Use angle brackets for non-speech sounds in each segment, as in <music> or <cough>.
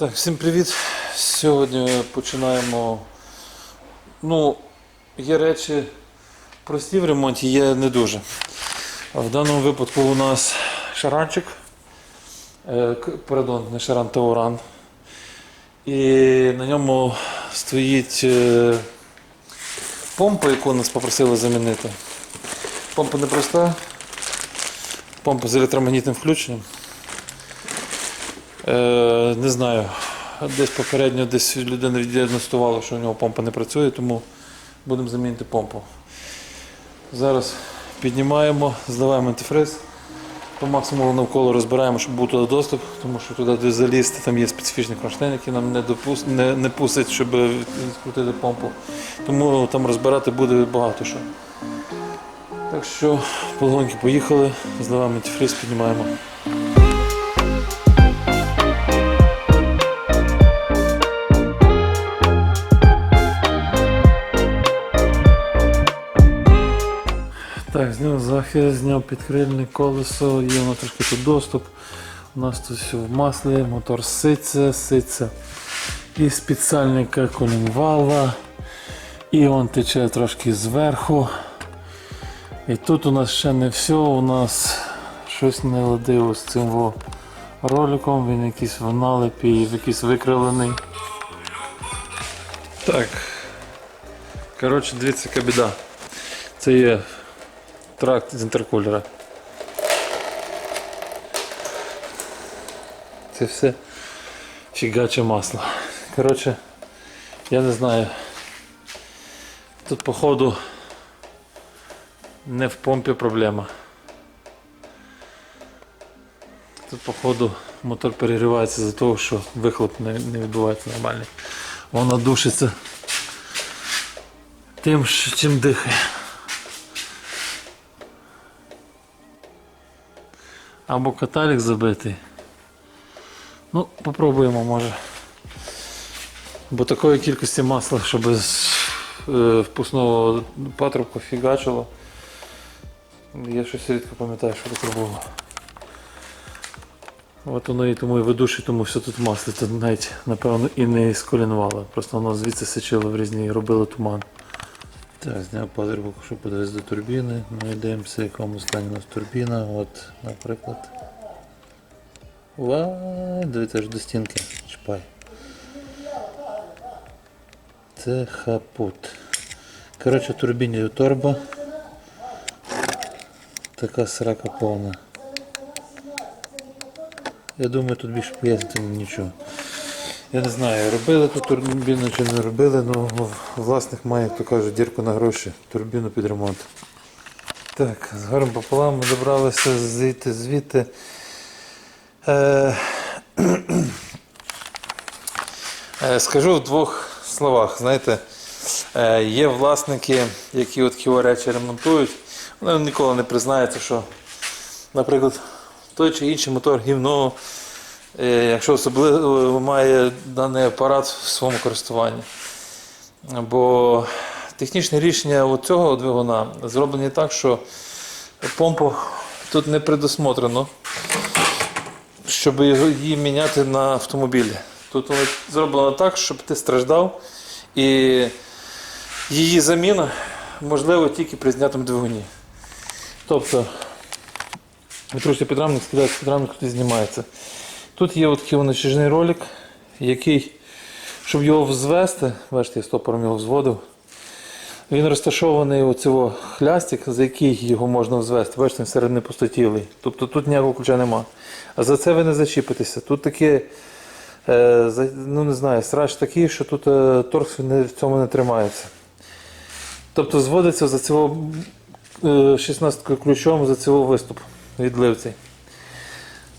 Так, всім привіт. Сьогодні починаємо. Ну, є речі прості в ремонті, є не дуже. В даному випадку у нас шаранчик. Е, Пардон, не шаран, тауран. І на ньому стоїть е, помпа, яку нас попросили замінити. Помпа непроста. Помпа з електромагнітним включенням. Е, не знаю. Десь попередньо десь людина віддіагностувала, що у нього помпа не працює, тому будемо замінити помпу. Зараз піднімаємо, зливаємо антифриз. По максимуму навколо розбираємо, щоб був туди доступ, тому що туди залізти, там є специфічний кронштейн, який нам не, допус... не, не пустить, щоб відкрутити помпу. Тому там розбирати буде багато що. Так що полегоньки поїхали, зливаємо антифриз, піднімаємо. Так, зняв захист, зняв підкрильник, колесо, є воно трошки тут доступ. У нас тут все в маслі, мотор ситься, ситься. І з підсальника колінвала. І он тече трошки зверху. І тут у нас ще не все, у нас щось не ладило з цим роликом, він якийсь в налипі, якийсь викривлений. Так. Коротше, дивіться, яка біда. Це є тракт з інтеркулера. Це все фігаче масло. Коротше, я не знаю. Тут походу не в помпі проблема. Тут походу мотор перегрівається за того, що вихлоп не, відбувається нормальний. Воно душиться тим, чим дихає. Або каталік забитий. Ну, попробуємо може. Бо такої кількості масла, щоб з е, впускного патрубка фігачило. Я щось рідко пам'ятаю, що таке. От воно і тому і ведучий, тому все тут масло. Це навіть, напевно, і не сколінувало. Просто воно звідси сичило в різні, і робило туман. Так, зняв патрубок, щоб подивитися до турбіни. Ми дивимося, в якому стані у нас турбіна. От, наприклад. Ва, дивіться аж до стінки. Чпай. Це хапут. Коротше, турбіні торба. Така срака повна. Я думаю, тут більше пояснити нічого. Я не знаю, робили тут турбіну чи не робили, але власник має, як то кажуть, дірку на гроші, турбіну під ремонт. Так, з горем пополам ми добралися звідти звідти. Е, <clears throat> е, скажу в двох словах. Знаєте, е, є власники, які от такі речі ремонтують, вони ніколи не признаються, що, наприклад, той чи інший мотор гівно, якщо особливо має даний апарат в своєму користуванні. Бо технічне рішення цього двигуна зроблені так, що помпу тут не предусмотрено, щоб її міняти на автомобілі. Тут воно зроблено так, щоб ти страждав, і її заміна можлива тільки при знятому двигуні. Тобто, відкручуєте підрамник, скидаєте підрамник, тут знімається. Тут є такий натяжний ролик, який, щоб його взвести, бачите, я стопором його взводив. Він розташований у цього хлястик, за який його можна взвести. Бачите, він серед не пустотілий. Тобто тут ніякого ключа нема. А за це ви не зачіпитеся. Тут таке, е, ну не знаю, срач такий, що тут е, торкс в цьому не тримається. Тобто зводиться за цього е, 16 ключом за цього виступ відливцей.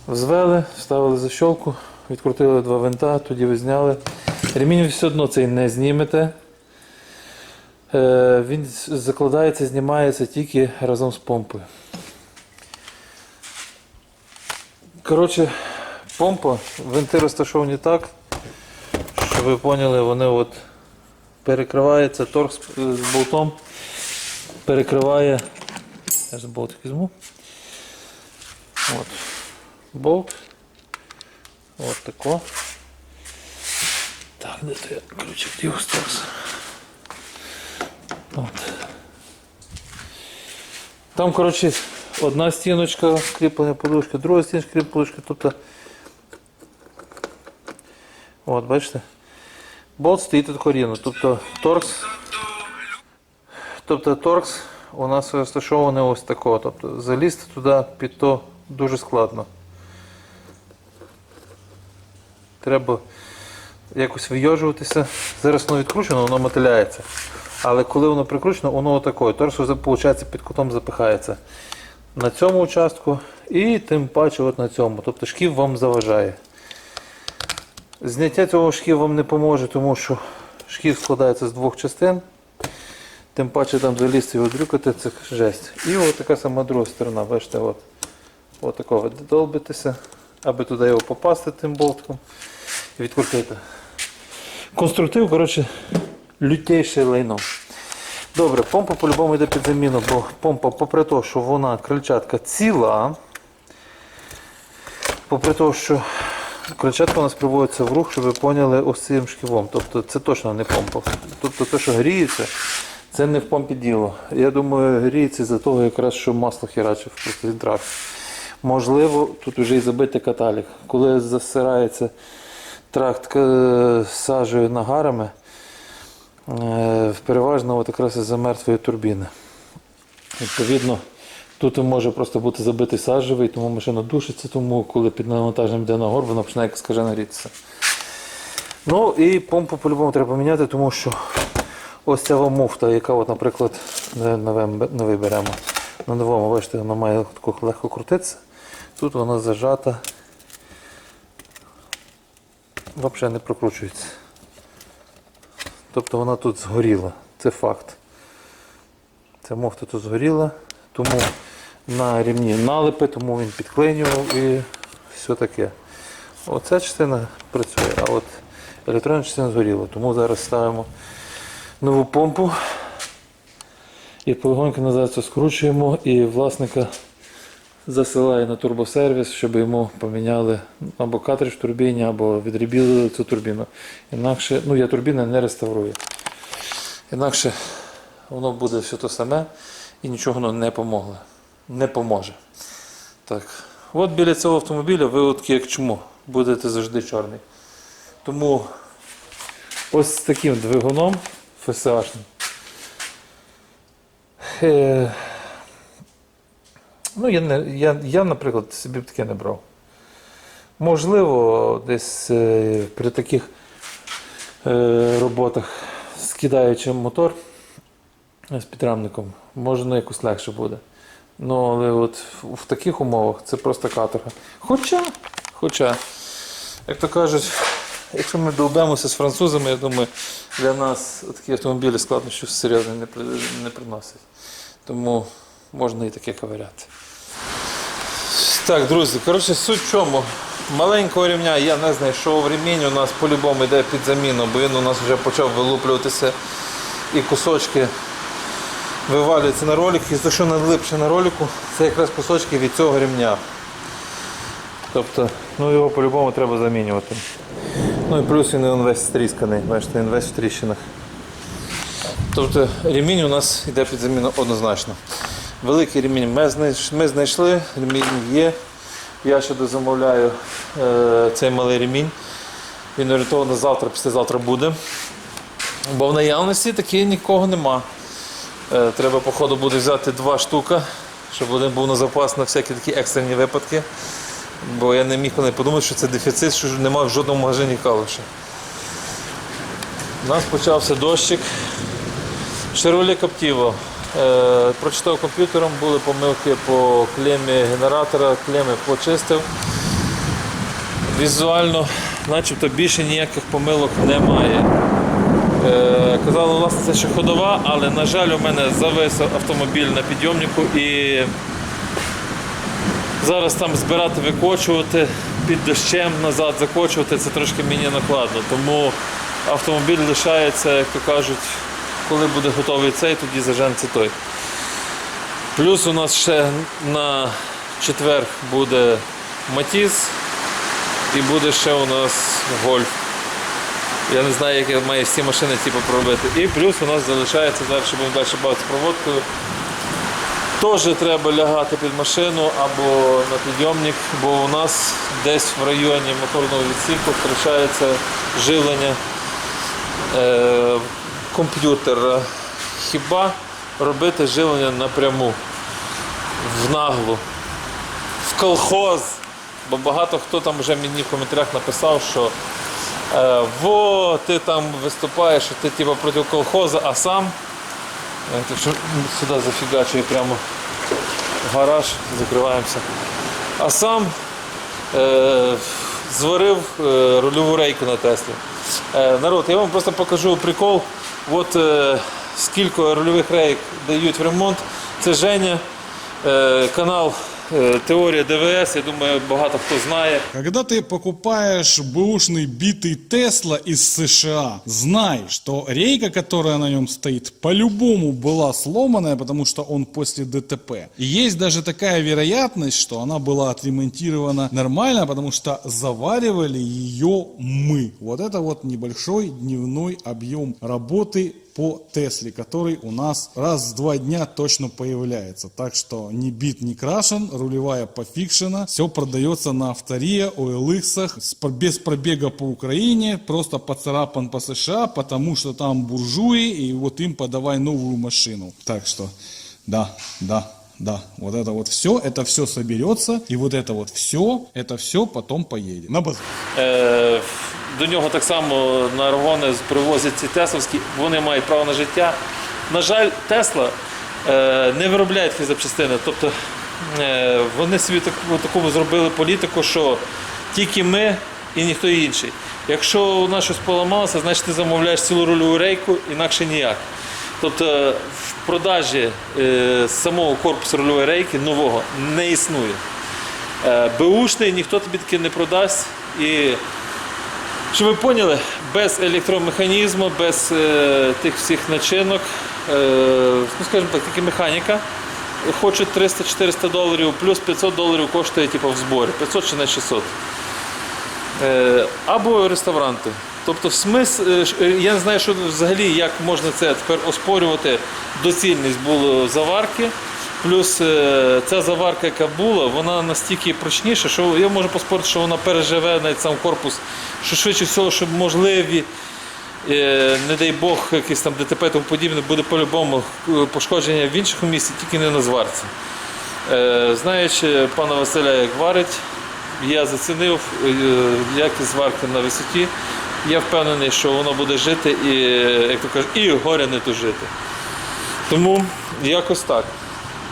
Взвели, вставили защолку, відкрутили два винта, тоді ви зняли. Ремінь все одно цей не знімете. Е, Він закладається, знімається тільки разом з помпою. Коротше, помпа, винти розташовані так, щоб ви поняли, вони от перекривається торг з болтом, перекриває. Я ж болтик візьму. От. Болт. От тако. Так, де я ключик дів остався? От. Там, коротше, одна стіночка кріплення подушки, друга стіночка кріплення подушки, тобто. От, бачите? Болт стоїть тут рівно. Тобто торкс. Тобто торкс у нас розташований ось такого. Тобто залізти туди під то дуже складно. Треба якось вийожуватися. Зараз воно відкручено, воно мотиляється. Але коли воно прикручено, воно отакое. Торс виходить, під кутом запихається. На цьому участку і тим паче от на цьому. Тобто шків вам заважає. Зняття цього шків вам не поможе, тому що шків складається з двох частин. Тим паче там залізти і відрюкати це жесть. І от така сама друга сторона, бачите, от. От такого долбитися, аби туди його попасти тим болтком відкрутити. Конструктив, коротше, лютейше лайно. Добре, помпа по-любому йде під заміну, бо помпа, попри те, що вона крильчатка ціла, попри те, що крильчатка у нас приводиться в рух, щоб ви поняли ось цим шківом. Тобто це точно не помпа. Тобто те, що гріється, це не в помпі діло. Я думаю, гріється з-за того, якраз, що масло херачив просто від. Можливо, тут вже і забитий каталік. Коли засирається тракт е, сажею нагарами, е, переважно от якраз із-за мертвої турбіни. Відповідно, тут може просто бути забитий сажевий, тому машина душиться, тому коли під навантаженням йде на гор, вона починає як скажена грітися. Ну і помпу по-любому треба поміняти, тому що ось ця муфта, яка, от, наприклад, на новий беремо. На новому, бачите, вона має легко крутитися. Тут вона зажата. Взагалі не прокручується. Тобто вона тут згоріла. Це факт. Ця муфта тут згоріла, тому на рівні налипи, тому він підклинював і все таке. Оця частина працює, а от електронна частина згоріла. Тому зараз ставимо нову помпу і полегонько назад це скручуємо і власника засилає на турбосервіс, щоб йому поміняли або картридж в турбіні, або відрібіли цю турбіну. Інакше, ну я турбіни не реставрую. Інакше воно буде все те саме і нічого воно не помогло. Не поможе. Так. От біля цього автомобіля виводки як чому будете завжди чорний. Тому ось з таким двигуном ФСАшним. Ну, я, не, я, я, наприклад, собі б таке не брав. Можливо, десь е, при таких е, роботах, скидаючи мотор з підрамником, може ну, якось легше буде. Ну, але от в, таких умовах це просто каторга. Хоча, хоча, як то кажуть, якщо ми довбемося з французами, я думаю, для нас такі автомобілі складнощів серйозно не, не приносять. Тому можна і таке ковиряти. Так, друзі, коротше, суть в чому. Маленького рівня я не знайшов. Ремінь у нас по-любому йде під заміну, бо він у нас вже почав вилуплюватися і кусочки вивалюються на ролик. І те, що надлипше на ролику, це якраз кусочки від цього ремня. Тобто, ну його по-любому треба замінювати. Ну і плюс він він весь стрісканий, бачите, він весь в тріщинах. Тобто ремінь у нас йде під заміну однозначно. Великий ремінь ми знайш- ми знайшли, ремінь є. Я ще дозамовляю е, цей малий ремінь. Він орієнтовано завтра, післязавтра буде. Бо в наявності таки нікого нема. Е, треба, походу, буде взяти два штука, щоб один був на запас на всякі такі екстрені випадки. Бо я не міг не подумати, що це дефіцит, що немає в жодному магазині калуша. У нас почався дощик. Chevrolet Captivo. Е, прочитав комп'ютером, були помилки по клемі генератора, клеми почистив. Візуально, начебто більше ніяких помилок немає. Е, казали, власне, це ще ходова, але, на жаль, у мене завис автомобіль на підйомнику і зараз там збирати, викочувати під дощем назад, закочувати це трошки мені накладно. Тому автомобіль лишається, як то кажуть, коли буде готовий цей, тоді заженеться той. Плюс у нас ще на четвер буде Матіз і буде ще у нас гольф. Я не знаю, як я маю всі машини типу, проробити. І плюс у нас залишається щоб будемо далі бавитися проводкою. Теж треба лягати під машину або на підйомник, бо у нас десь в районі моторного відсіку втрачається живлення е, комп'ютера. Хіба робити живлення напряму, в наглу, в колхоз. Бо багато хто там вже мені в коментарях написав, що е, во, ти там виступаєш, що ти типу, проти колхозу, а сам е, так що сюди зафігачує прямо в гараж, закриваємося. А сам е, зварив е, рульову рейку на Теслі. Е, народ, я вам просто покажу прикол. От е, скільки рульових рейк дають в ремонт. Це Женя, е, канал Теорія ДВС. Я думаю, багато хто знає. Когда ты покупаешь бэушный битый Тесла из США, знай, что рейка, которая на нем стоит, по-любому была сломанная, потому что он после ДТП. И есть даже такая вероятность, что она была отремонтирована нормально, потому что заваривали ее мы. Вот это вот небольшой дневной объем работы по Тесле, который у нас раз в два дня точно появляется. Так что ни бит, не крашен, рулевая пофикшена, все продается на авторе, OLX, без пробега по Украине, просто поцарапан по США, потому что там буржуи, и вот им подавай новую машину. Так что, да, да, да, вот это вот все, это все соберется, и вот это вот все, это все потом поедет. На базар. Е, до нього так само на аргони привозять ці тесловські, вони мають право на життя. На жаль, Тесла е, не виробляють ці запчастини. Тобто е, вони собі таку, таку зробили політику, що тільки ми і ніхто інший. Якщо у нас щось поламалося, значить ти замовляєш цілу рульову рейку, інакше ніяк. Тобто в продажі е, самого корпусу рульової рейки нового не існує. Е, Беушний ніхто тобі таки не продасть. І щоб ви поняли, без електромеханізму, без тих всіх начинок, ну скажімо так, тільки механіка. Хочуть 300-400 доларів, плюс 500 доларів коштує типу, в зборі, 500 чи не 600. Е, або реставранти. Тобто, смисл, е, е, я не знаю, що взагалі як можна це тепер оспорювати доцільність було заварки. Плюс е, ця заварка, яка була, вона настільки прочніша, що я можу поспорити, що вона переживе навіть сам корпус, що швидше всього, щоб можливі, не дай Бог, якісь там ДТП тому подібне, буде по-любому пошкодження в іншому місці, тільки не на зварці. Знаючи пана Василя, як варить, я зацінив якість зварки на висоті. Я впевнений, що воно буде жити і, як то кажуть, і горя не тужити. Тому якось так.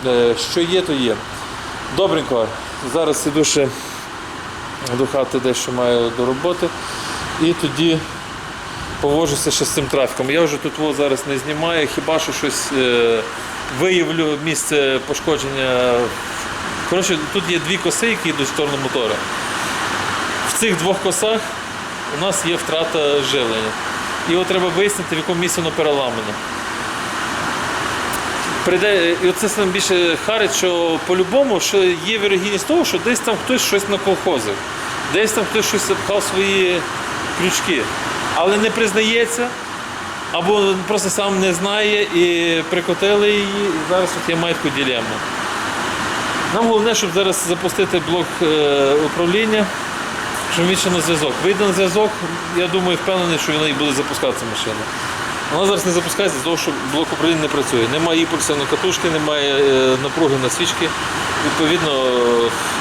Е, Що є, то є. Добренько, зараз іду ще до хати дещо маю до роботи. І тоді поводжуся ще з цим трафіком. Я вже тут зараз не знімаю, хіба що щось е, виявлю місце пошкодження. Коротше, тут є дві коси, які йдуть в сторону мотора. В цих двох косах у нас є втрата живлення. От треба вияснити, в якому місці воно переламане. Прийде, і оце саме більше харить, що по-любому що є вірогідність того, що десь там хтось щось наколхозив, десь там хтось щось запхав свої крючки, але не признається, або просто сам не знає і прикотили її, і зараз от я маю таку. Нам головне, щоб зараз запустити блок е, управління, щоб він на зв'язок. Вийде на зв'язок, я думаю, впевнений, що він і буде запускатися машина. Вона зараз не запускається з того, що блок управління не працює. Немає імпульсу на катушки, немає е, напруги на свічки. Відповідно,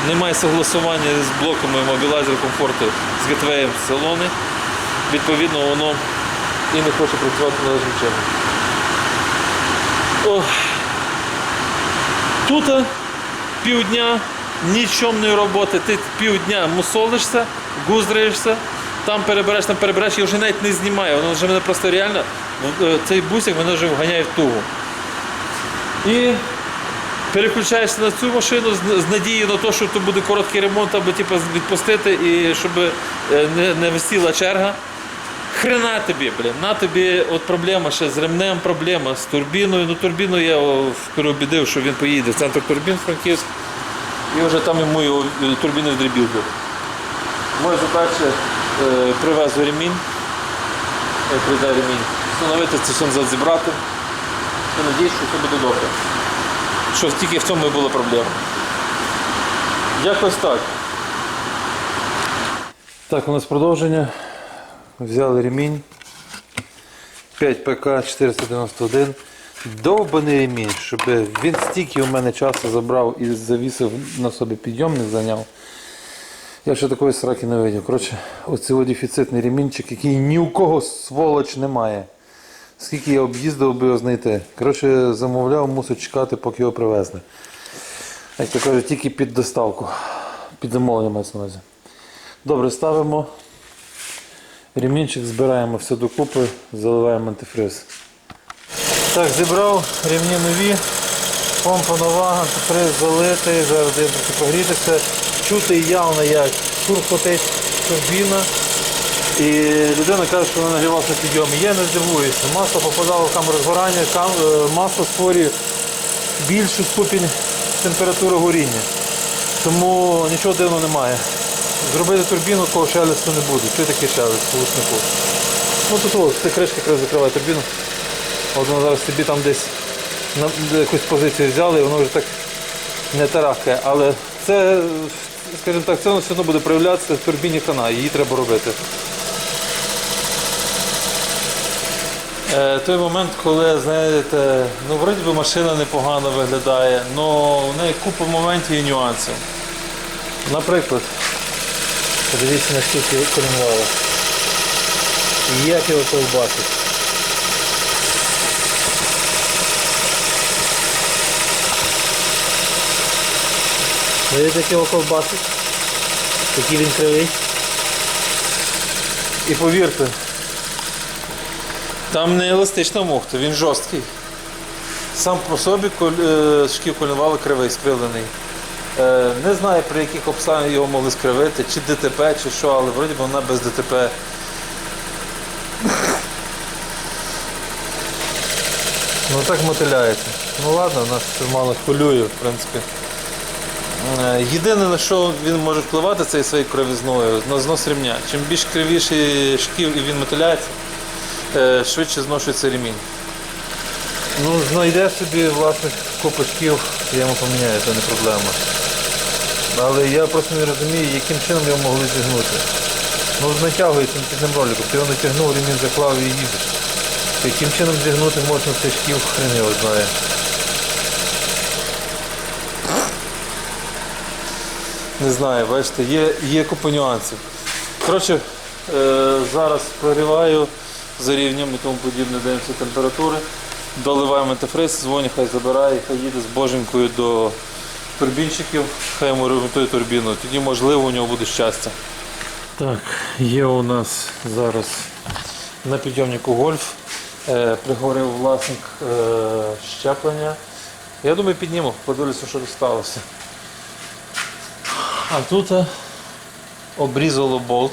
немає согласування з блоками мобілайзера комфорту з гетвеєм салони. Відповідно, воно і не хоче працювати належним чином. Тут е, півдня нічомної роботи, ти півдня мусолишся, гуздришся, там перебереш, там перебереш, я вже навіть не знімаю, воно вже мене просто реально, в- е, цей бусик мене вже вганяє в тугу. І переключаєшся на цю машину з, надією на те, що тут буде короткий ремонт, аби типу, відпустити, і щоб е, не, не висіла черга. Хрена тобі, блін, на тобі от проблема ще з ремнем, проблема з турбіною. Ну турбіну я переобідив, що він поїде в центр турбін Франківськ. І вже там йому його е, турбіну здрібів. Моя задача е, привезу ремінь, як прийде ремінь. Встановити це все зібрати. І надіюсь, що все буде добре. Що тільки в цьому і була проблема. Якось так. Так, у нас продовження. Взяли ремінь. 5 ПК 491. Довбаний ремінь, щоб він стільки у мене часу забрав і завісив на собі підйомник зайняв. Я ще такої сраки не видів. Коротше, оцей дефіцитний ремінчик, який ні у кого сволоч немає. Скільки я об'їздив, би його знайти. Коротше, замовляв, мусив чекати, поки його привезли. Як то кажуть, тільки під доставку. Під замовлення мається на увазі. Добре, ставимо. Ремінчик збираємо все докупи, заливаємо антифриз. Так, зібрав ремні нові, помпа нова, антифриз залитий, зараз трохи прогрітися. Чути явно, як туркотить турбіна. І людина каже, що вона нагрівався в підйомі. Я не здивуюся. Масло попадало в камеру згорання, е, масло створює більшу ступінь температури горіння. Тому нічого дивного немає. Зробити турбіну, кого шелесту не буде. Що таке шелест по гуснику? Ну тут ось, ці кришки якраз закриває турбіну. От воно зараз собі там десь на якусь позицію взяли, і воно вже так не тарахкає. Але це, скажімо так, це все одно буде проявлятися в турбіні хана, її треба робити. Е, той момент, коли, знаєте, ну вроді би машина непогано виглядає, але в неї купа моментів і нюансів. Наприклад, подивіться наскільки колінвало. І як його ковбасить. Видите, як його ковбасить? Який він кривий. І повірте, там не еластична мухта, він жорсткий. Сам по собі е, шків колінвали кривий, скривлений. Е, Не знаю, при яких обставинах його могли скривити, чи ДТП, чи що, але вроді вона без ДТП. Ну так мотиляється. Ну ладно, нас це мало хвилює, в принципі. Е, Єдине, на що він може впливати, це своєю кривізною, на знос ремня. Чим більш кривіший шків і він мотиляється, е, швидше зношується ремінь. Ну, знайде собі власник купу шків, я йому поміняю, це не проблема. Але я просто не розумію, яким чином його могли зігнути. Ну, натягується цим роликом, ти його натягнув, ремінь заклав і їдеш. Яким чином зігнути можна цей шків, хрен його знає. Не знаю, бачите, є, є купа нюансів. Коротше, е, зараз прогріваю за рівнем і тому подібне, дивимося температури. Доливаємо антифриз, дзвоню, хай забирає, хай їде з боженькою до турбінчиків, хай йому ремонтує турбіну. Тоді можливо у нього буде щастя. Так, є у нас зараз на підйомнику гольф. Е, пригорів власник е, щеплення. Я думаю, підніму, подивлюся, що сталося. А тут обрізало болт.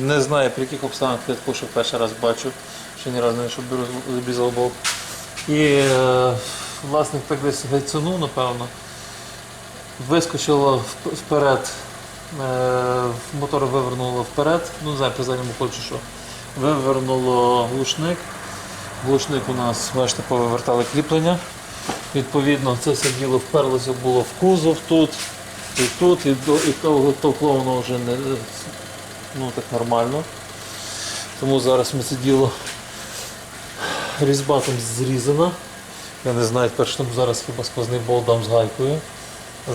Не знаю, при яких обставинах я також перший раз бачу, ще ні разу не щоб обрізало болт. І е, власник так десь гайцанув, напевно. Вискочило вперед, е, мотор вивернуло вперед, ну не знаю, при задньому ході що. Вивернуло глушник. Глушник у нас, бачите, повивертали кріплення. Відповідно, це все діло вперлося було в кузов тут, і тут, і, до- і то- товкло воно вже не ну, так нормально. Тому зараз ми це діло різьба там зрізана. Я не знаю, перш там зараз хіба сквозний болт дам з гайкою.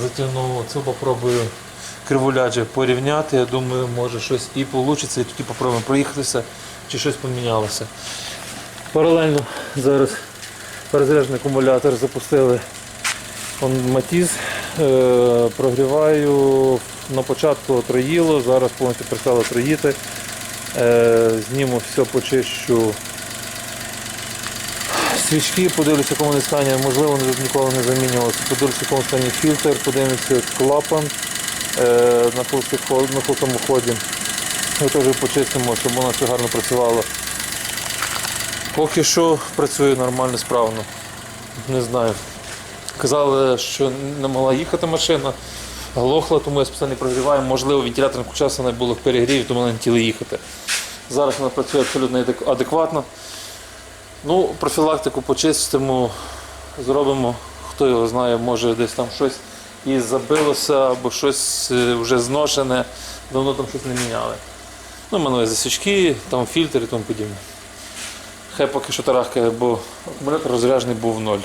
Затягну цю попробую кривуляджі порівняти. Я думаю, може щось і вийде, і тоді попробуємо проїхатися, чи щось помінялося. Паралельно зараз перезаряджений акумулятор запустили он матіз. Е, прогріваю на початку троїло, зараз повністю перестало троїти. Е, зніму все, почищу свічки, подивлюся, в якому вони стані, можливо, ніколи не замінювалися. Подивлюся, в якому стані фільтр, подивимося клапан е, на холостому ході. Ми теж почистимо, щоб воно все гарно працювало. Поки що працює нормально, справно. Не знаю. Казали, що не могла їхати машина, глохла, тому я спеціально прогріваю. Можливо, вентилятор включався, не було в перегріві, тому не хотіли їхати. Зараз вона працює абсолютно адекватно. Ну, профілактику почистимо, зробимо, хто його знає, може десь там щось і забилося, або щось е, вже зношене, давно там щось не міняли. Ну, минує засічки, там фільтр і тому подібне. Хай поки що тарахкає, бо акумулятор розряджений був в ноль.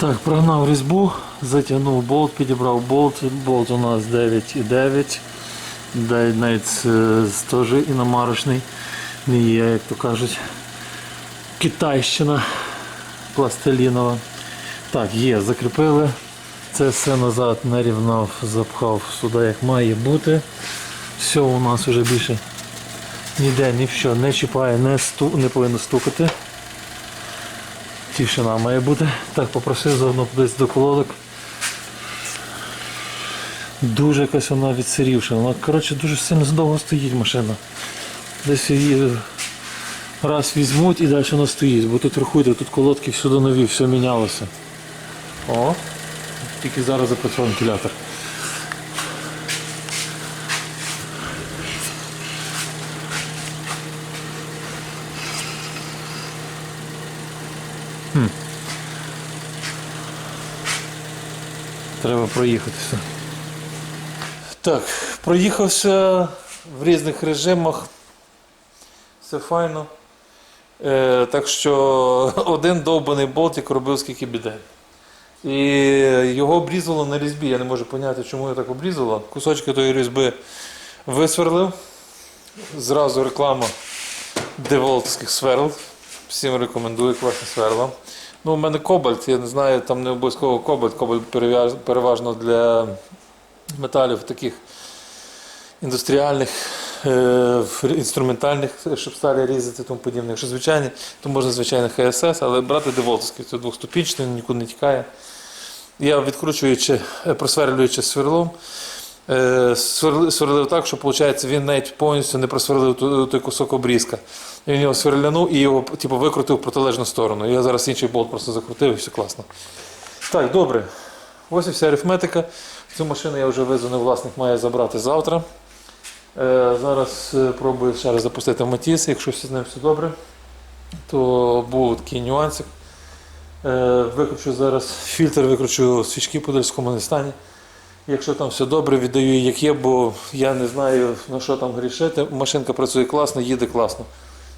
Так, прогнав різьбу, затягнув болт, підібрав болт. Болт у нас 9,9. Дай- Навіть теж іномарочний. Не є, як то кажуть. Китайщина пластилінова. Так, є, закріпили. Це все назад нарівнав, запхав сюди, як має бути. Все у нас вже більше ніде ні в що не чіпає, не, сту, не повинно стукати. Тишина має бути. Так, попросив заодно десь до колодок. Дуже якась вона відсирівша. Вона, коротше, дуже сильно довго стоїть машина. Десь її раз візьмуть і далі вона стоїть. Бо тут рахуйте, тут колодки всюди нові, все мінялося. О, тільки зараз запрацьований вентилятор. Треба проїхатися. Так, проїхався в різних режимах. Все файно. Е, так що <laughs> один довбаний болтик робив скільки біде. І його обрізало на різьбі. Я не можу поняти, чому я так обрізало. Кусочки тої різьби висверлив. Зразу реклама деволтських сверл. Всім рекомендую класні сверла. Ну, у мене кобальт, я не знаю, там не обов'язково кобальт. Кобальт переважно для металів таких індустріальних, е, інструментальних, щоб сталі різати і тому подібне. Якщо звичайні, то можна звичайно ХСС, але брати деволтовський, це двохступічний, нікуди не тікає. Я відкручуючи, е, просверлюючи сверлом, сверлив так, що виходить, він навіть повністю не просверлив той кусок обрізка. Він його сверлянув і його типу, викрутив в протилежну сторону. Я зараз інший болт просто закрутив і все класно. Так, добре. Ось і вся арифметика. Цю машину я вже визваний, власник має забрати завтра. Е, зараз е, пробую ще раз запустити Матіс, якщо з ним все добре, то був такий нюансик. Е, викручу зараз фільтр, викручу свічки в подальському стані. Якщо там все добре, віддаю як є, бо я не знаю на що там грішити. Машинка працює класно, їде класно.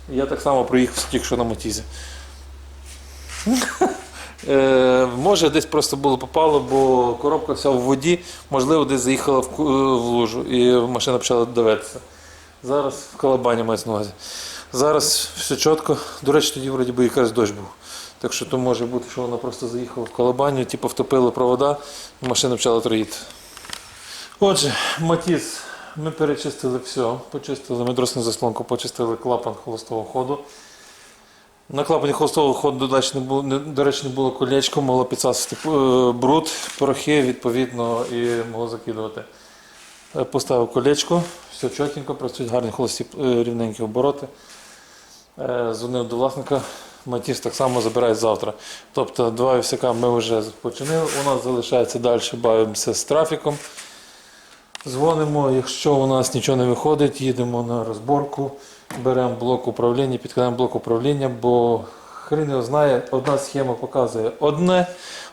Я так само проїхав тільки що на мотізі. <laughs> Е, може, десь просто було попало, бо коробка вся в воді, можливо, десь заїхала в, е, лужу і машина почала давитися. Зараз в колобані мається на увазі. Зараз все чітко. До речі, тоді вроді би якийсь дощ був. Так що то може бути, що вона просто заїхала в колобаню, типу втопили провода, і машина почала троїти. Отже, Матіс, ми перечистили все. Почистили медросну заслонку, почистили клапан холостого ходу. На клапані холостого ходу, до речі, не було, колечко, могло підсасувати е, бруд, порохи, відповідно, і могло закидувати. Е, Поставив колечко, все чотенько, працюють гарні холості е, рівненькі обороти. Дзвонив до власника, Матіс так само забирають завтра. Тобто два вісяка ми вже починили. У нас залишається далі, бавимося з трафіком. Дзвонимо, якщо у нас нічого не виходить, їдемо на розборку, беремо блок управління, підкидаємо блок управління, бо хрін його знає, одна схема показує одне,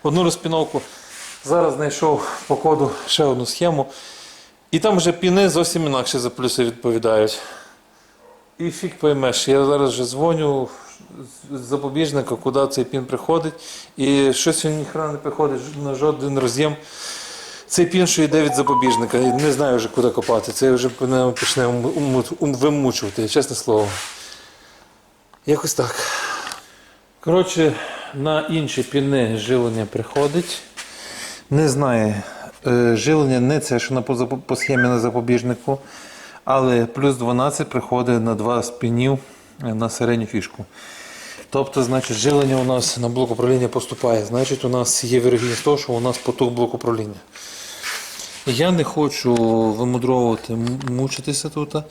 одну розпіновку. Зараз знайшов по коду ще одну схему. І там вже піни зовсім інакше за плюси відповідають. І фіг поймеш, я зараз вже дзвоню з запобіжника, куди цей пін приходить, і щось він ніхрена не приходить на жоден роз'єм. Цей пін, що йде від запобіжника, не знаю вже куди копати. Це вже мене почне вимучувати, чесне слово. Якось так. Коротше, на інші піни живлення приходить. Не знає. е, Живлення не це, що на по, схемі на запобіжнику, але плюс 12 приходить на два з пінів е, на середню фішку. Тобто, значить, живлення у нас на блок управління поступає. Значить, у нас є вірогідність того, що у нас потух блок управління. Я не хочу вимудровувати, мучитися тут. Е,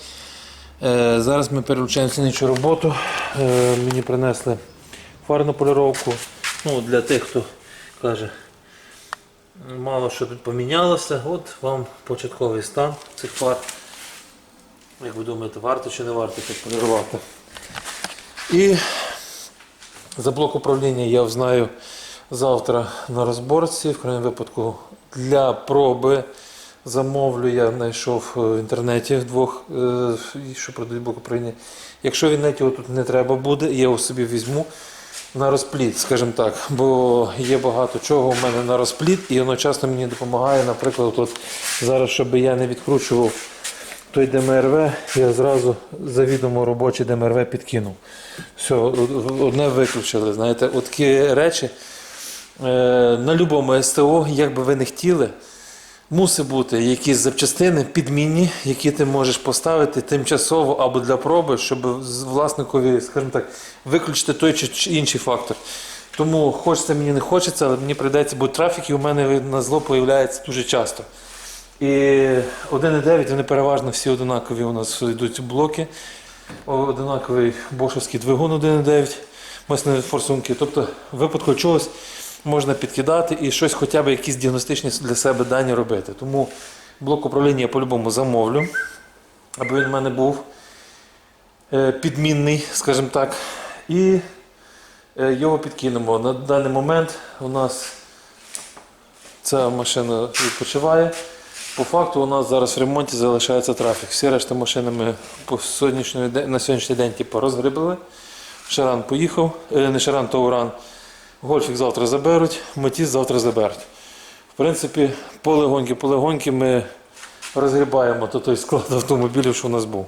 зараз ми переключаємося на іншу роботу. Е, мені принесли фарну поліровку. Ну, для тих, хто каже, мало що тут помінялося. От вам початковий стан цих фар. Як ви думаєте, варто чи не варто так полірувати? І за блок управління я узнаю завтра на розборці. В крайньому випадку для проби замовлю. Я знайшов е, в інтернеті двох, е, що продають блок управління. Якщо він навіть його тут не треба буде, я його собі візьму на розпліт, скажімо так. Бо є багато чого у мене на розпліт, і одночасно мені допомагає, наприклад, от зараз, щоб я не відкручував той ДМРВ, я зразу завідомо робочий ДМРВ підкинув. Все, одне виключили. Знаєте, от такі речі на будь-якому СТО, як би ви не хотіли, мусить бути якісь запчастини підмінні, які ти можеш поставити тимчасово або для проби, щоб власникові, скажімо так, виключити той чи інший фактор. Тому хочеться мені не хочеться, але мені прийдеться, бо трафіки у мене на зло появляється дуже часто. І 1,9 вони переважно всі однакові у нас йдуть блоки. Однаковий бошовський двигун 1,9, масляні форсунки. Тобто, в випадку чогось можна підкидати і щось хоча б якісь діагностичні для себе дані робити. Тому блок управління я по-любому замовлю, аби він в мене був е, підмінний, скажімо так. І е, його підкинемо. На даний момент у нас ця машина відпочиває. По факту у нас зараз в ремонті залишається трафік. Всі решта машини ми по сьогоднішньої де- на сьогоднішній день типу, розгребли. Шаран поїхав, е, не Шаран, то Уран. Гольфік завтра заберуть, Метіс завтра заберуть. В принципі, полегоньки, полегоньки ми розгрібаємо то той склад автомобілів, що у нас був.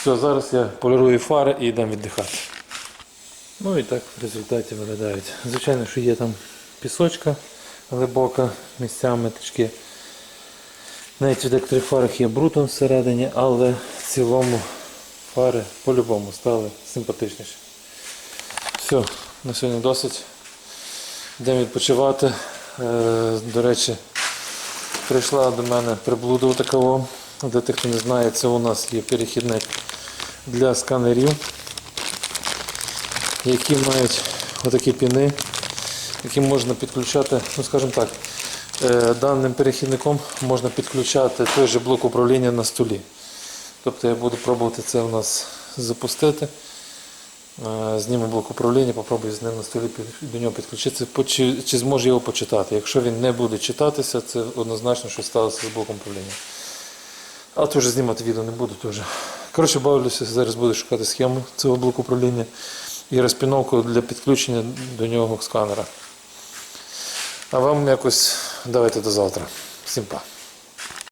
Все, зараз я полірую фари і йдемо віддихати. Ну і так в результаті виглядають. Звичайно, що є там пісочка глибока, місцями трішки. Навіть в електрифарах є брутон всередині, але в цілому фари по-любому стали симпатичніші. Все, на сьогодні досить. Йдемо відпочивати. Е, До речі, прийшла до мене приблуда такого. Для тих, хто не знає, це у нас є перехідник для сканерів, які мають отакі піни, які можна підключати, ну скажімо так, е, даним перехідником можна підключати той же блок управління на столі. Тобто я буду пробувати це у нас запустити. Е, Зніму блок управління, попробую з ним на столі до нього підключитися, чи, чи зможу його почитати. Якщо він не буде читатися, це однозначно, що сталося з блоком управління. Але теж знімати відео не буду теж. Коротше, бавлюся, зараз буду шукати схему цього блоку управління і розпіновку для підключення до нього сканера. А вам якось давайте до завтра. Всім па.